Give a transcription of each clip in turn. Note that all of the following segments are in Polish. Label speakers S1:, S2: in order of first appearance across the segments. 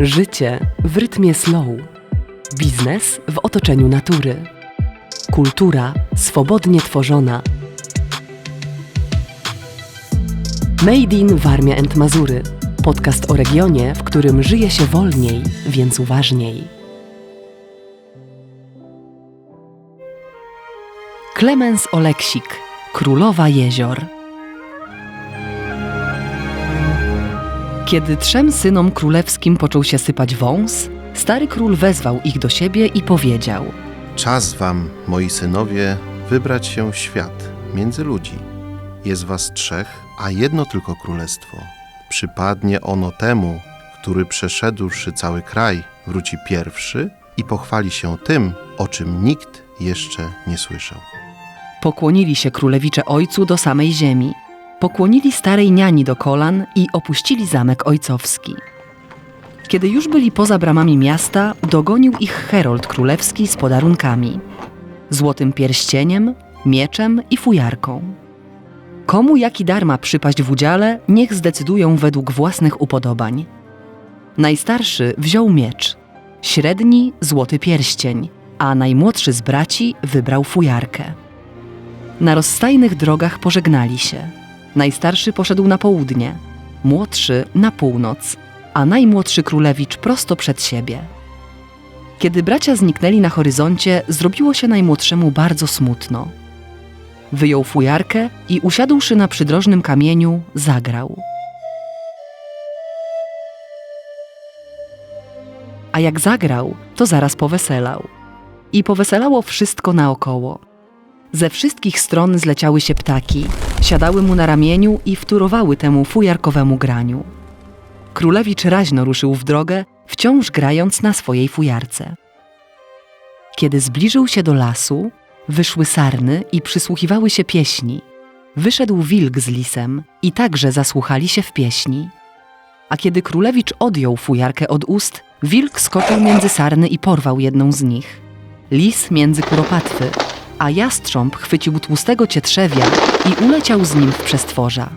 S1: Życie w rytmie slow. Biznes w otoczeniu natury. Kultura swobodnie tworzona. Made in Warmia and Mazury. Podcast o regionie, w którym żyje się wolniej, więc uważniej. Klemens Oleksik, Królowa Jezior. Kiedy trzem synom królewskim począł się sypać wąs, stary król wezwał ich do siebie i powiedział:
S2: Czas wam, moi synowie, wybrać się w świat między ludzi. Jest was trzech, a jedno tylko królestwo. Przypadnie ono temu, który przeszedłszy cały kraj, wróci pierwszy i pochwali się tym, o czym nikt jeszcze nie słyszał.
S1: Pokłonili się królewicze ojcu do samej ziemi. Pokłonili starej niani do kolan i opuścili zamek ojcowski. Kiedy już byli poza bramami miasta, dogonił ich herold królewski z podarunkami: złotym pierścieniem, mieczem i fujarką. Komu jaki dar ma przypaść w udziale, niech zdecydują według własnych upodobań. Najstarszy wziął miecz, średni złoty pierścień, a najmłodszy z braci wybrał fujarkę. Na rozstajnych drogach pożegnali się. Najstarszy poszedł na południe, młodszy na północ, a najmłodszy królewicz prosto przed siebie. Kiedy bracia zniknęli na horyzoncie, zrobiło się najmłodszemu bardzo smutno. Wyjął fujarkę i usiadłszy na przydrożnym kamieniu, zagrał. A jak zagrał, to zaraz poweselał. I poweselało wszystko naokoło. Ze wszystkich stron zleciały się ptaki, siadały mu na ramieniu i wtórowały temu fujarkowemu graniu. Królewicz raźno ruszył w drogę, wciąż grając na swojej fujarce. Kiedy zbliżył się do lasu, wyszły sarny i przysłuchiwały się pieśni. Wyszedł wilk z lisem i także zasłuchali się w pieśni. A kiedy królewicz odjął fujarkę od ust, wilk skoczył między sarny i porwał jedną z nich. Lis między kuropatwy, a jastrząb chwycił tłustego cietrzewia i uleciał z nim w przestworza.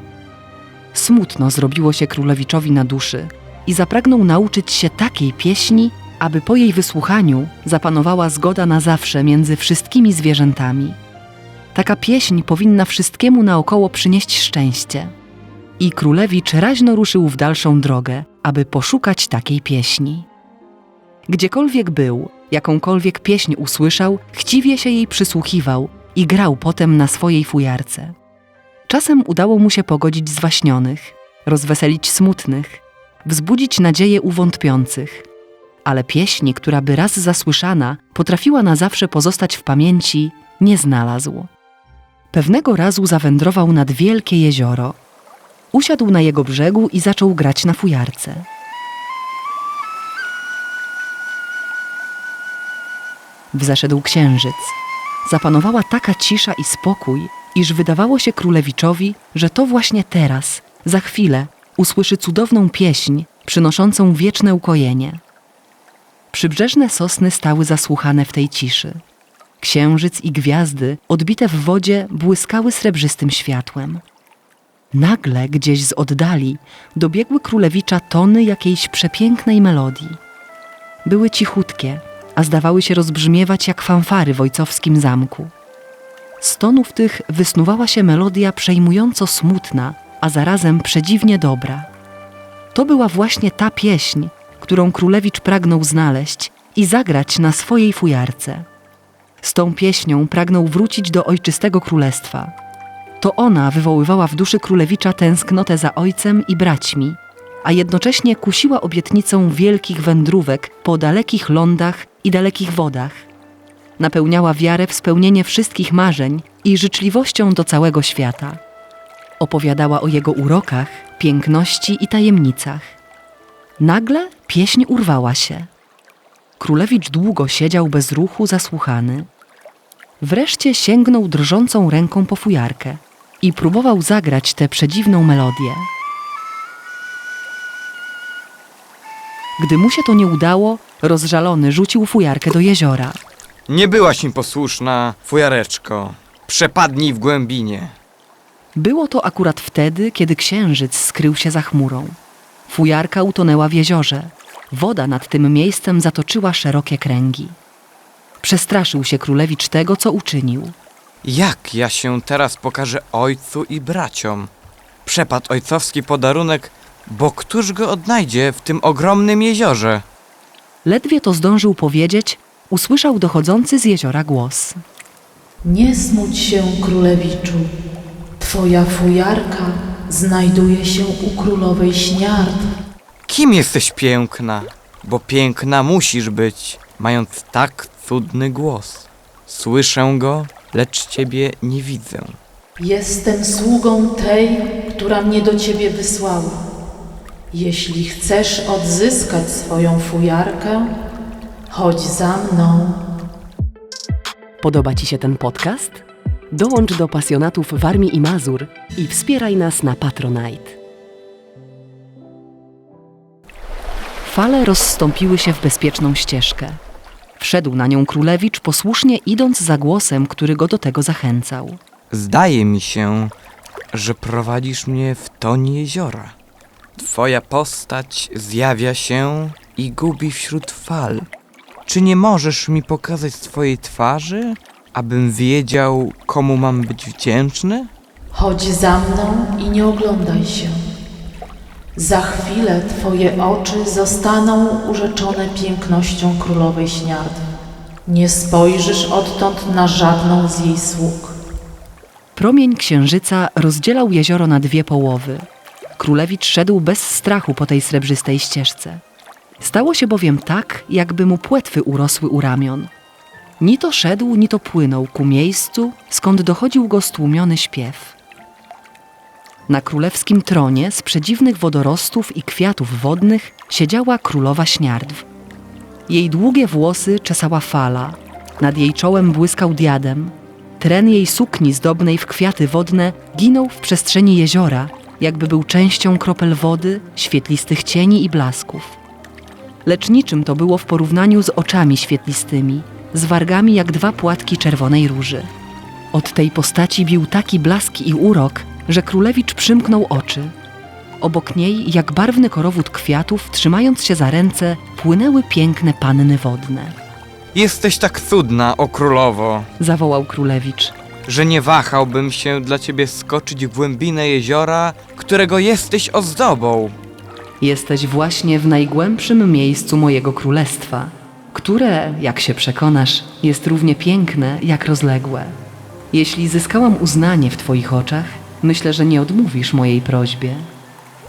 S1: Smutno zrobiło się królewiczowi na duszy i zapragnął nauczyć się takiej pieśni, aby po jej wysłuchaniu zapanowała zgoda na zawsze między wszystkimi zwierzętami. Taka pieśń powinna wszystkiemu naokoło przynieść szczęście. I królewicz raźno ruszył w dalszą drogę, aby poszukać takiej pieśni. Gdziekolwiek był, jakąkolwiek pieśń usłyszał, chciwie się jej przysłuchiwał i grał potem na swojej fujarce. Czasem udało mu się pogodzić zwaśnionych, rozweselić smutnych, wzbudzić nadzieję u wątpiących. Ale pieśni, która by raz zasłyszana, potrafiła na zawsze pozostać w pamięci, nie znalazł. Pewnego razu zawędrował nad wielkie jezioro. Usiadł na jego brzegu i zaczął grać na fujarce. Wzeszedł księżyc. Zapanowała taka cisza i spokój, iż wydawało się królewiczowi, że to właśnie teraz, za chwilę, usłyszy cudowną pieśń przynoszącą wieczne ukojenie. Przybrzeżne sosny stały zasłuchane w tej ciszy. Księżyc i gwiazdy, odbite w wodzie, błyskały srebrzystym światłem. Nagle gdzieś z oddali dobiegły królewicza tony jakiejś przepięknej melodii. Były cichutkie, a zdawały się rozbrzmiewać jak fanfary w ojcowskim zamku. Z tonów tych wysnuwała się melodia przejmująco smutna, a zarazem przedziwnie dobra. To była właśnie ta pieśń, którą królewicz pragnął znaleźć i zagrać na swojej fujarce. Z tą pieśnią pragnął wrócić do ojczystego królestwa. To ona wywoływała w duszy królewicza tęsknotę za ojcem i braćmi, a jednocześnie kusiła obietnicą wielkich wędrówek po dalekich lądach i dalekich wodach. Napełniała wiarę w spełnienie wszystkich marzeń i życzliwością do całego świata. Opowiadała o jego urokach, piękności i tajemnicach. Nagle pieśń urwała się. Królewicz długo siedział bez ruchu, zasłuchany. Wreszcie sięgnął drżącą ręką po fujarkę i próbował zagrać tę przedziwną melodię. Gdy mu się to nie udało, rozżalony rzucił fujarkę do jeziora.
S3: Nie byłaś mi posłuszna, fujareczko. Przepadnij w głębinie.
S1: Było to akurat wtedy, kiedy księżyc skrył się za chmurą. Fujarka utonęła w jeziorze, Woda nad tym miejscem zatoczyła szerokie kręgi. Przestraszył się królewicz tego, co uczynił.
S3: Jak ja się teraz pokażę ojcu i braciom? Przepadł ojcowski podarunek, bo któż go odnajdzie w tym ogromnym jeziorze?
S1: Ledwie to zdążył powiedzieć, usłyszał dochodzący z jeziora głos.
S4: Nie smuć się, królewiczu. Twoja fujarka znajduje się u królowej Śniard.
S3: Kim jesteś piękna? Bo piękna musisz być, mając tak cudny głos. Słyszę go, lecz ciebie nie widzę.
S4: Jestem sługą tej, która mnie do ciebie wysłała. Jeśli chcesz odzyskać swoją fujarkę, chodź za mną.
S1: Podoba Ci się ten podcast? Dołącz do pasjonatów Warmii i Mazur i wspieraj nas na Patronite. Fale rozstąpiły się w bezpieczną ścieżkę. Wszedł na nią królewicz, posłusznie idąc za głosem, który go do tego zachęcał.
S3: Zdaje mi się, że prowadzisz mnie w toń jeziora. Twoja postać zjawia się i gubi wśród fal. Czy nie możesz mi pokazać swojej twarzy, abym wiedział, komu mam być wdzięczny?
S4: Chodź za mną i nie oglądaj się. Za chwilę twoje oczy zostaną urzeczone pięknością królowej Śniard. Nie spojrzysz odtąd na żadną z jej sług.
S1: Promień księżyca rozdzielał jezioro na dwie połowy. Królewicz szedł bez strachu po tej srebrzystej ścieżce. Stało się bowiem tak, jakby mu płetwy urosły u ramion. Ni to szedł, ni to płynął ku miejscu, skąd dochodził go stłumiony śpiew. Na królewskim tronie z przedziwnych wodorostów i kwiatów wodnych siedziała królowa śniardw. Jej długie włosy czesała fala, nad jej czołem błyskał diadem, Tren jej sukni zdobnej w kwiaty wodne ginął w przestrzeni jeziora, jakby był częścią kropel wody, świetlistych cieni i blasków. Lecz niczym to było w porównaniu z oczami świetlistymi, z wargami jak dwa płatki czerwonej róży. Od tej postaci bił taki blask i urok, że królewicz przymknął oczy. Obok niej, jak barwny korowód kwiatów, trzymając się za ręce, płynęły piękne panny wodne.
S3: Jesteś tak cudna, o królowo,
S1: Zawołał królewicz.
S3: że nie wahałbym się dla ciebie skoczyć w głębinę jeziora, którego jesteś ozdobą.
S1: Jesteś właśnie w najgłębszym miejscu mojego królestwa, które, jak się przekonasz, jest równie piękne jak rozległe. Jeśli zyskałam uznanie w Twoich oczach, myślę, że nie odmówisz mojej prośbie.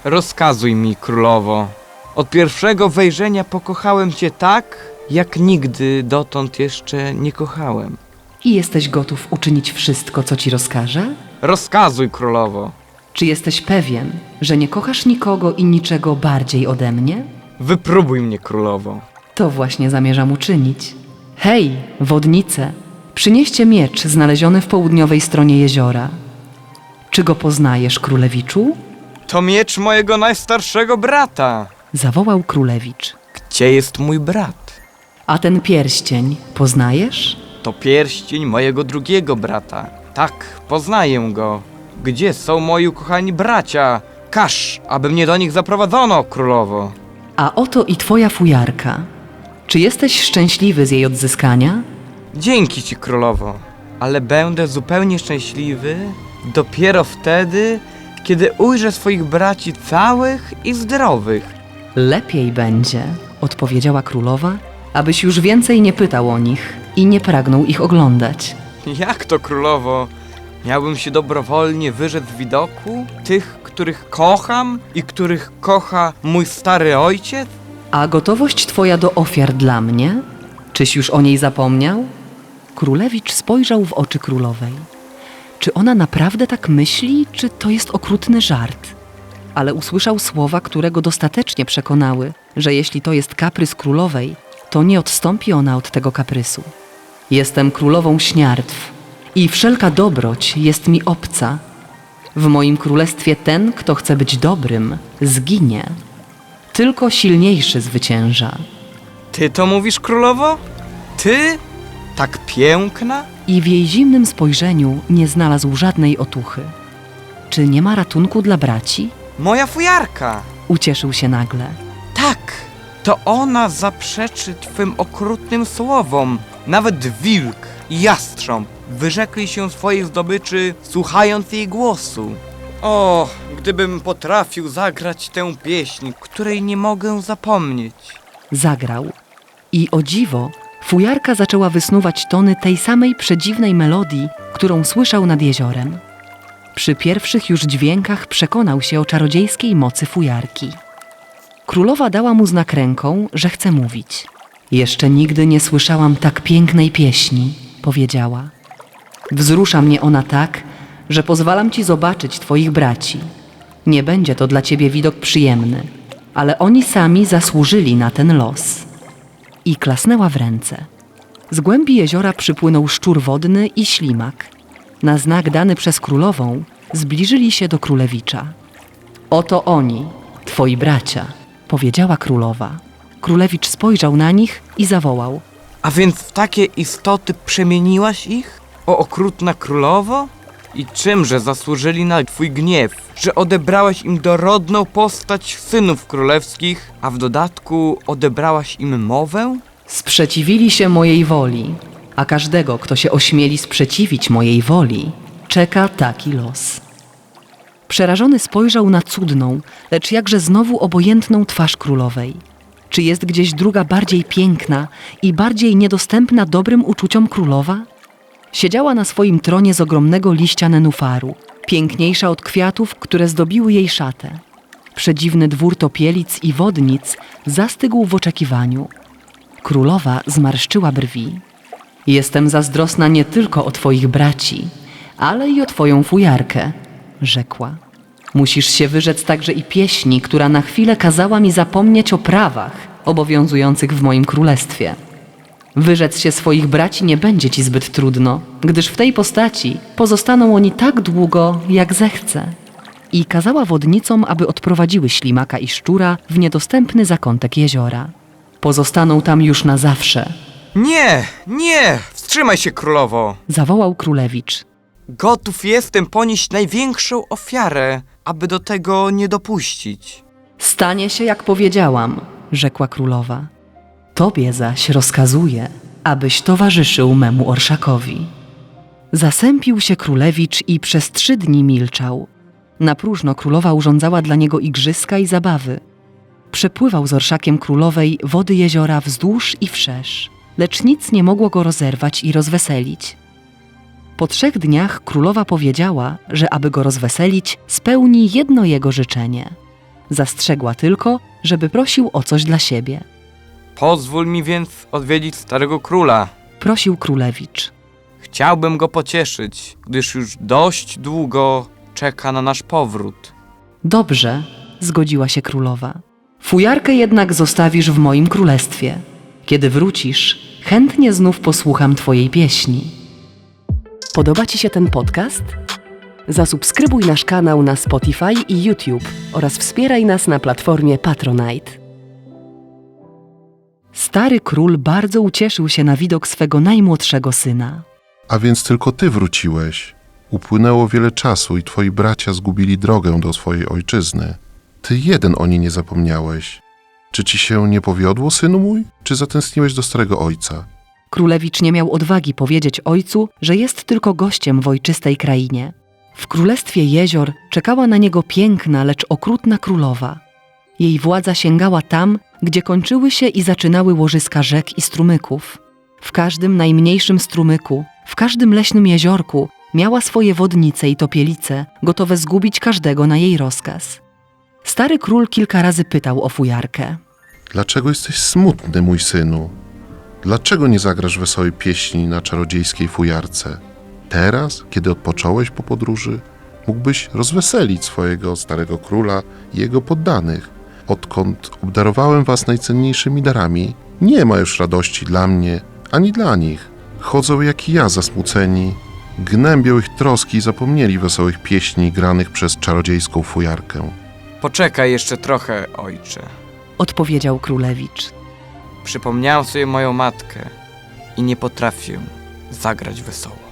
S3: Rozkazuj mi, królowo. Od pierwszego wejrzenia pokochałem cię tak, jak nigdy dotąd jeszcze nie kochałem.
S1: I jesteś gotów uczynić wszystko, co ci rozkażę?
S3: Rozkazuj, królowo.
S1: Czy jesteś pewien, że nie kochasz nikogo i niczego bardziej ode mnie?
S3: Wypróbuj mnie, królowo.
S1: To właśnie zamierzam uczynić. Hej, wodnice, przynieście miecz znaleziony w południowej stronie jeziora. Czy go poznajesz, królewiczu?
S3: To miecz mojego najstarszego brata.
S1: Zawołał królewicz.
S3: Gdzie jest mój brat?
S1: A ten pierścień poznajesz?
S3: To pierścień mojego drugiego brata. Tak, poznaję go. Gdzie są moi ukochani bracia? Każ, aby mnie do nich zaprowadzono, królowo.
S1: A oto i twoja fujarka. Czy jesteś szczęśliwy z jej odzyskania?
S3: Dzięki ci, królowo, ale będę zupełnie szczęśliwy dopiero wtedy, kiedy ujrzę swoich braci całych i zdrowych.
S1: Lepiej będzie, odpowiedziała królowa, abyś już więcej nie pytał o nich i nie pragnął ich oglądać.
S3: Jak to, królowo? Miałbym się dobrowolnie wyrzec widoku tych, których kocham i których kocha mój stary ojciec?
S1: A gotowość twoja do ofiar dla mnie? Czyś już o niej zapomniał? Królewicz spojrzał w oczy królowej. Czy ona naprawdę tak myśli, czy to jest okrutny żart? Ale usłyszał słowa, które go dostatecznie przekonały, że jeśli to jest kaprys królowej, to nie odstąpi ona od tego kaprysu. Jestem królową śniardw i wszelka dobroć jest mi obca. W moim królestwie ten, kto chce być dobrym, zginie. Tylko silniejszy zwycięża.
S3: Ty to mówisz, królowo? Ty? Tak piękna?
S1: I w jej zimnym spojrzeniu nie znalazł żadnej otuchy. Czy nie ma ratunku dla braci?
S3: Moja fujarka!
S1: Ucieszył się nagle.
S3: Tak, To ona zaprzeczy twym okrutnym słowom. Nawet wilk jastrząb wyrzekli się swojej zdobyczy, słuchając jej głosu. O, gdybym potrafił zagrać tę pieśń, której nie mogę zapomnieć.
S1: Zagrał. I o dziwo, fujarka zaczęła wysnuwać tony tej samej przedziwnej melodii, którą słyszał nad jeziorem. Przy pierwszych już dźwiękach przekonał się o czarodziejskiej mocy fujarki. Królowa dała mu znak ręką, że chce mówić. Jeszcze nigdy nie słyszałam tak pięknej pieśni, powiedziała. Wzrusza mnie ona tak, że pozwalam ci zobaczyć twoich braci. Nie będzie to dla ciebie widok przyjemny, ale oni sami zasłużyli na ten los. I klasnęła w ręce. Z głębi jeziora przypłynął szczur wodny i ślimak. Na znak dany przez królową zbliżyli się do królewicza. Oto oni, twoi bracia, powiedziała królowa. Królewicz spojrzał na nich i zawołał.
S3: A więc w takie istoty przemieniłaś ich? O okrutna królowo? I czymże zasłużyli na twój gniew, że odebrałaś im dorodną postać synów królewskich, a w dodatku odebrałaś im mowę?
S1: Sprzeciwili się mojej woli, a każdego, kto się ośmieli sprzeciwić mojej woli, czeka taki los. Przerażony spojrzał na cudną, lecz jakże znowu obojętną twarz królowej. Czy jest gdzieś druga bardziej piękna i bardziej niedostępna dobrym uczuciom królowa? Siedziała na swoim tronie z ogromnego liścia nenufaru, piękniejsza od kwiatów, które zdobiły jej szatę. Przedziwny dwór topielic i wodnic zastygł w oczekiwaniu. Królowa zmarszczyła brwi. Jestem zazdrosna nie tylko o twoich braci, ale i o twoją fujarkę, rzekła. Musisz się wyrzec także i pieśni, która na chwilę kazała mi zapomnieć o prawach obowiązujących w moim królestwie. Wyrzec się swoich braci nie będzie ci zbyt trudno, gdyż w tej postaci pozostaną oni tak długo, jak zechce. I kazała wodnicom, aby odprowadziły ślimaka i szczura w niedostępny zakątek jeziora. Pozostaną tam już na zawsze,
S3: Nie, nie! Wstrzymaj się, królowo!
S1: zawołał królewicz.
S3: Gotów jestem ponieść największą ofiarę, aby do tego nie dopuścić.
S1: Stanie się, jak powiedziałam, rzekła królowa. Tobie zaś rozkazuję, abyś towarzyszył memu orszakowi. Zasępił się królewicz i przez trzy dni milczał. Na próżno królowa urządzała dla niego igrzyska i zabawy. Przepływał z orszakiem królowej wody jeziora wzdłuż i wszerz, lecz nic nie mogło go rozerwać i rozweselić. Po trzech dniach królowa powiedziała, że aby go rozweselić, spełni jedno jego życzenie. Zastrzegła tylko, żeby prosił o coś dla siebie.
S3: Pozwól mi więc odwiedzić starego króla.
S1: Prosił królewicz.
S3: Chciałbym go pocieszyć, gdyż już dość długo czeka na nasz powrót.
S1: Dobrze, zgodziła się królowa. Fujarkę jednak zostawisz w moim królestwie. Kiedy wrócisz, chętnie znów posłucham twojej pieśni. Podoba ci się ten podcast? Zasubskrybuj nasz kanał na Spotify i YouTube oraz wspieraj nas na platformie Patronite. Stary król bardzo ucieszył się na widok swego najmłodszego syna.
S2: A więc tylko ty wróciłeś. Upłynęło wiele czasu i twoi bracia zgubili drogę do swojej ojczyzny. Ty jeden o niej nie zapomniałeś. Czy ci się nie powiodło, synu mój? Czy zatęskniłeś do starego ojca?
S1: Królewicz nie miał odwagi powiedzieć ojcu, że jest tylko gościem w ojczystej krainie. W królestwie jezior czekała na niego piękna, lecz okrutna królowa. Jej władza sięgała tam, gdzie kończyły się i zaczynały łożyska rzek i strumyków. W każdym najmniejszym strumyku, w każdym leśnym jeziorku miała swoje wodnice i topielice, gotowe zgubić każdego na jej rozkaz. Stary król kilka razy pytał o fujarkę.
S2: Dlaczego jesteś smutny, mój synu? Dlaczego nie zagrasz wesołej pieśni na czarodziejskiej fujarce? Teraz, kiedy odpocząłeś po podróży, mógłbyś rozweselić swojego starego króla i jego poddanych. Odkąd obdarowałem was najcenniejszymi darami, nie ma już radości dla mnie ani dla nich. Chodzą jak i ja zasmuceni, gnębią ich troski i zapomnieli wesołych pieśni granych przez czarodziejską fujarkę.
S3: Poczekaj jeszcze trochę, ojcze.
S1: Odpowiedział królewicz.
S3: Przypomniałem sobie moją matkę i nie potrafię zagrać wesoło.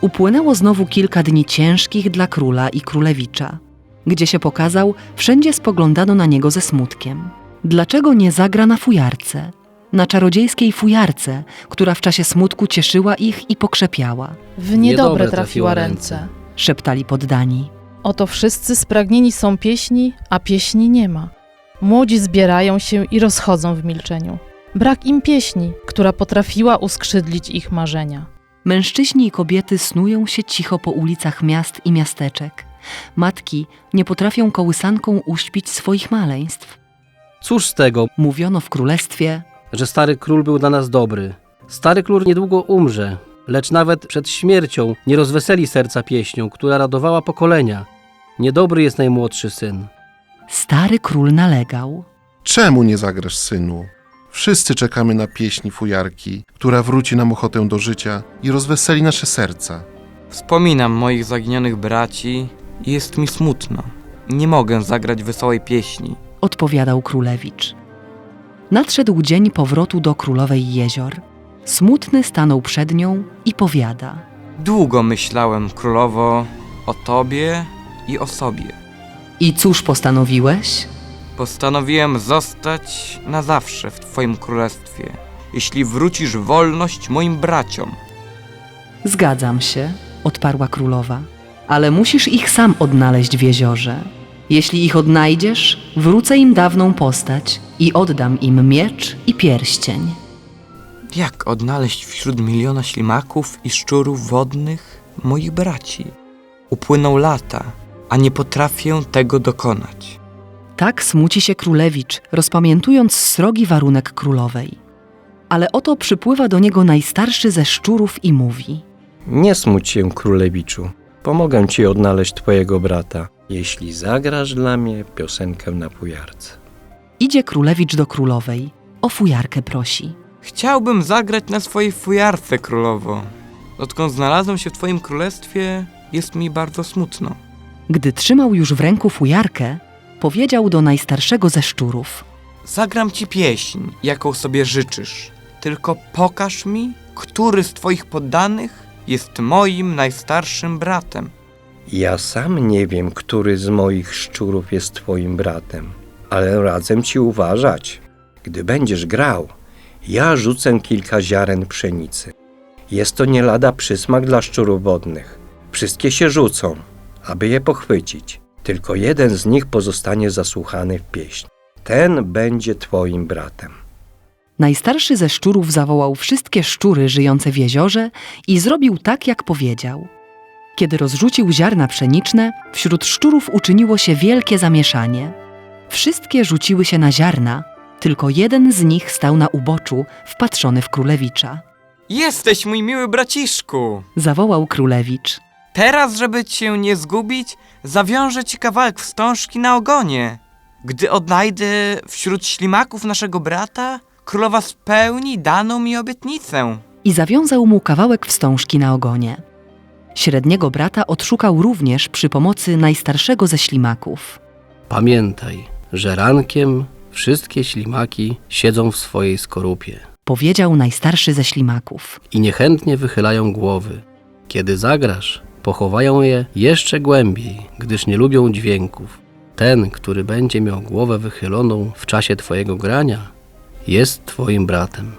S1: Upłynęło znowu kilka dni ciężkich dla króla i królewicza. Gdzie się pokazał, wszędzie spoglądano na niego ze smutkiem. Dlaczego nie zagra na fujarce? Na czarodziejskiej fujarce, która w czasie smutku cieszyła ich i pokrzepiała.
S4: W niedobre trafiła ręce.
S1: Szeptali poddani.
S4: Oto wszyscy spragnieni są pieśni, a pieśni nie ma. Młodzi zbierają się i rozchodzą w milczeniu. Brak im pieśni, która potrafiła uskrzydlić ich marzenia.
S1: Mężczyźni i kobiety snują się cicho po ulicach miast i miasteczek. Matki nie potrafią kołysanką uśpić swoich maleństw.
S5: Cóż z tego,
S1: Mówiono w królestwie,
S5: że stary król był dla nas dobry. Stary król niedługo umrze, lecz nawet przed śmiercią nie rozweseli serca pieśnią, która radowała pokolenia. Niedobry jest najmłodszy syn.
S1: stary król nalegał.
S2: Czemu nie zagrasz, synu? Wszyscy czekamy na pieśni fujarki, która wróci nam ochotę do życia i rozweseli nasze serca.
S3: Wspominam moich zaginionych braci jest mi smutno. Nie mogę zagrać wesołej pieśni.
S1: odpowiadał królewicz. Nadszedł dzień powrotu do królowej jezior. Smutny stanął przed nią i powiada.
S3: Długo myślałem, królowo, o tobie i o sobie.
S1: I cóż postanowiłeś?
S3: Postanowiłem zostać na zawsze w twoim królestwie, jeśli wrócisz wolność moim braciom.
S1: Zgadzam się, odparła królowa, ale musisz ich sam odnaleźć w jeziorze. Jeśli ich odnajdziesz, wrócę im dawną postać i oddam im miecz i pierścień.
S3: Jak odnaleźć wśród miliona ślimaków i szczurów wodnych moich braci? Upłyną lata, a nie potrafię tego dokonać.
S1: Tak smuci się królewicz, rozpamiętując srogi warunek królowej. Ale oto przypływa do niego najstarszy ze szczurów i mówi:
S6: Nie smuć się, królewiczu. Pomogę ci odnaleźć twojego brata, jeśli zagrasz dla mnie piosenkę na pujarce.
S1: Idzie królewicz do królowej, o fujarkę prosi.
S3: Chciałbym zagrać na swojej fujarce, królowo. Odkąd znalazłem się w twoim królestwie, jest mi bardzo smutno.
S1: Gdy trzymał już w ręku fujarkę, powiedział do najstarszego ze szczurów:
S3: Zagram ci pieśń, jaką sobie życzysz. Tylko pokaż mi, który z twoich poddanych jest moim najstarszym bratem.
S6: Ja sam nie wiem, który z moich szczurów jest twoim bratem, ale radzę ci uważać. Gdy będziesz grał, ja rzucę kilka ziaren pszenicy. Jest to nie lada przysmak dla szczurów wodnych. Wszystkie się rzucą, aby je pochwycić. Tylko jeden z nich pozostanie zasłuchany w pieśń. Ten będzie twoim bratem.
S1: Najstarszy ze szczurów zawołał wszystkie szczury żyjące w jeziorze i zrobił tak, jak powiedział. Kiedy rozrzucił ziarna pszeniczne, wśród szczurów uczyniło się wielkie zamieszanie. Wszystkie rzuciły się na ziarna, tylko jeden z nich stał na uboczu, wpatrzony w królewicza.
S3: Jesteś mój miły braciszku!
S1: Zawołał królewicz.
S3: Teraz, żeby cię nie zgubić, zawiążę ci kawałek wstążki na ogonie. Gdy odnajdę wśród ślimaków naszego brata, królowa spełni daną mi obietnicę.
S1: i zawiązał mu kawałek wstążki na ogonie. Średniego brata odszukał również przy pomocy najstarszego ze ślimaków.
S5: Pamiętaj, że rankiem wszystkie ślimaki siedzą w swojej skorupie
S1: Powiedział najstarszy ze ślimaków.
S5: i niechętnie wychylają głowy. Kiedy zagrasz, pochowają je jeszcze głębiej, gdyż nie lubią dźwięków. Ten, który będzie miał głowę wychyloną w czasie twojego grania, jest twoim bratem.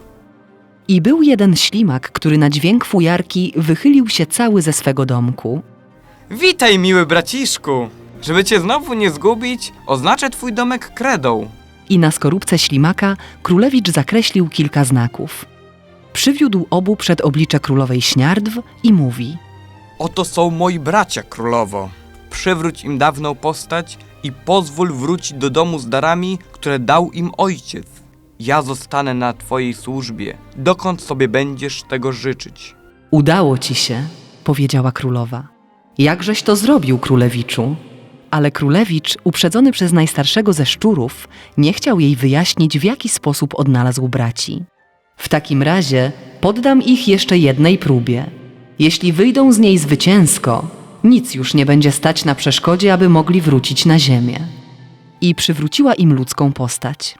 S1: I był jeden ślimak, który na dźwięk fujarki wychylił się cały ze swego domku.
S3: Witaj, miły braciszku! Żeby cię znowu nie zgubić, oznaczę twój domek kredą.
S1: I na skorupce ślimaka królewicz zakreślił kilka znaków. Przywiódł obu przed oblicze królowej śniardw i mówi:
S3: Oto są moi bracia, królowo. Przywróć im dawną postać i pozwól wrócić do domu z darami, które dał im ojciec. Ja zostanę na twojej służbie, dokąd sobie będziesz tego życzyć.
S1: Udało ci się, powiedziała królowa. Jakżeś to zrobił, królewiczu? Ale królewicz, uprzedzony przez najstarszego ze szczurów, nie chciał jej wyjaśnić, w jaki sposób odnalazł braci. W takim razie poddam ich jeszcze jednej próbie. Jeśli wyjdą z niej zwycięsko, nic już nie będzie stać na przeszkodzie, aby mogli wrócić na ziemię. I przywróciła im ludzką postać.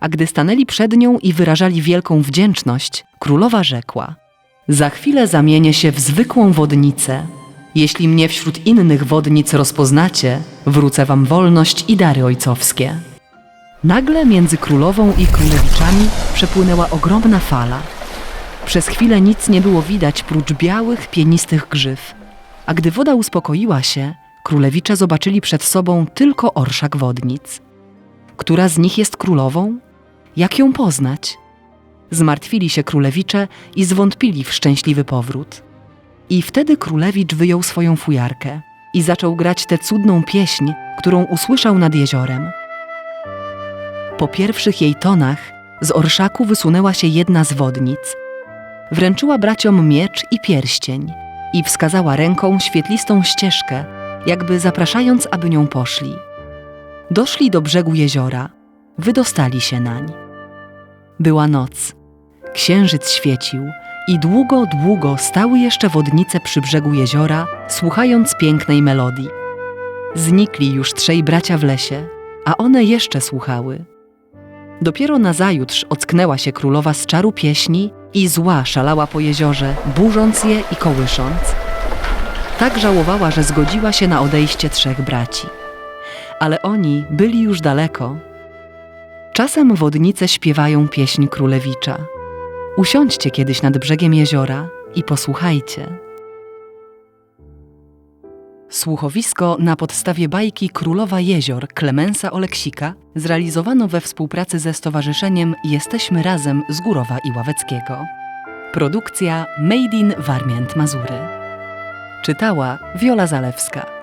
S1: A gdy stanęli przed nią i wyrażali wielką wdzięczność, królowa rzekła – za chwilę zamienię się w zwykłą wodnicę. Jeśli mnie wśród innych wodnic rozpoznacie, wrócę wam wolność i dary ojcowskie. Nagle między królową i królewiczami przepłynęła ogromna fala. Przez chwilę nic nie było widać prócz białych, pienistych grzyw. A gdy woda uspokoiła się, królewicze zobaczyli przed sobą tylko orszak wodnic. Która z nich jest królową? Jak ją poznać? Zmartwili się królewicze i zwątpili w szczęśliwy powrót. I wtedy królewicz wyjął swoją fujarkę i zaczął grać tę cudną pieśń, którą usłyszał nad jeziorem. Po pierwszych jej tonach z orszaku wysunęła się jedna z wodnic. Wręczyła braciom miecz i pierścień i wskazała ręką świetlistą ścieżkę, jakby zapraszając, aby nią poszli. Doszli do brzegu jeziora, wydostali się nań. Była noc. Księżyc świecił i długo, długo stały jeszcze wodnice przy brzegu jeziora, słuchając pięknej melodii. Znikli już trzej bracia w lesie, a one jeszcze słuchały. Dopiero nazajutrz ocknęła się królowa z czaru pieśni i zła szalała po jeziorze, burząc je i kołysząc. Tak żałowała, że zgodziła się na odejście trzech braci. Ale oni byli już daleko. Czasem wodnice śpiewają pieśń królewicza. Usiądźcie kiedyś nad brzegiem jeziora i posłuchajcie. Słuchowisko na podstawie bajki Królowa Jezior Klemensa Oleksika zrealizowano we współpracy ze Stowarzyszeniem Jesteśmy Razem z Górowa i Ławeckiego. Produkcja Made in Warmięt Mazury. Czytała Wiola Zalewska.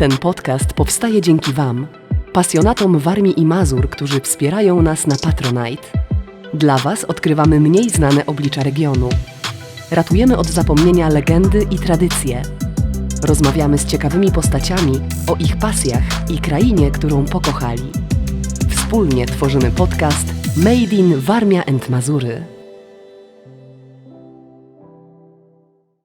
S1: Ten podcast powstaje dzięki Wam, pasjonatom Warmii i Mazur, którzy wspierają nas na Patronite. Dla Was odkrywamy mniej znane oblicza regionu. Ratujemy od zapomnienia legendy i tradycje. Rozmawiamy z ciekawymi postaciami o ich pasjach i krainie, którą pokochali. Wspólnie tworzymy podcast Made in Warmia and Mazury.